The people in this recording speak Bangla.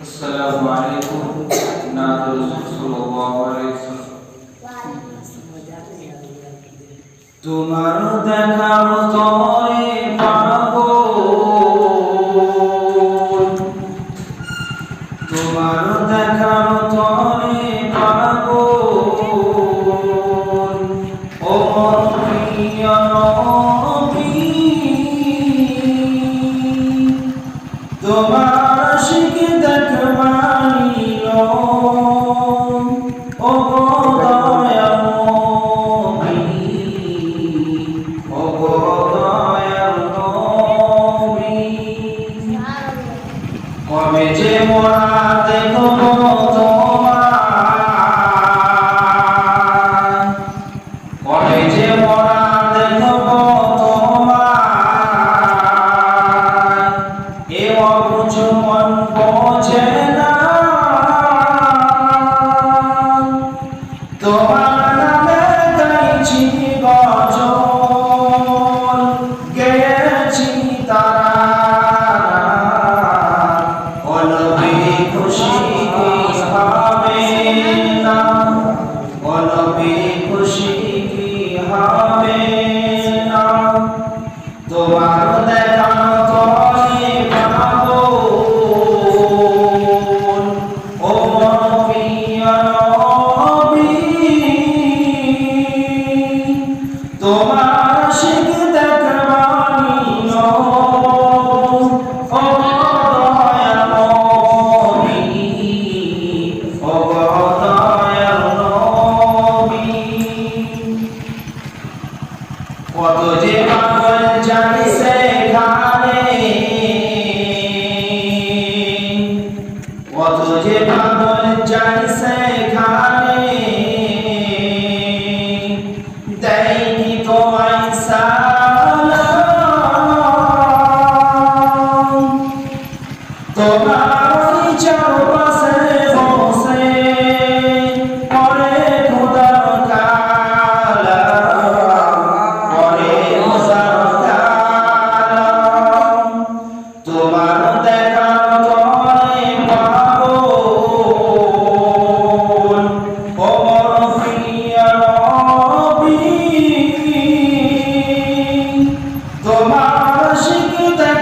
السلام عليكم نادى الرسول صلى الله عليه وسلم তোমার দেখার তরে পাবো তোমার দেখার তরে পাবো ও প্রিয় নবী তোমার Por mi temor কত যে পাগল জানি সেখানে কত যে পাগল জানি সেখানে দেয়নি তোমায় সালাম তোমার চারপাশে আমার শিখতে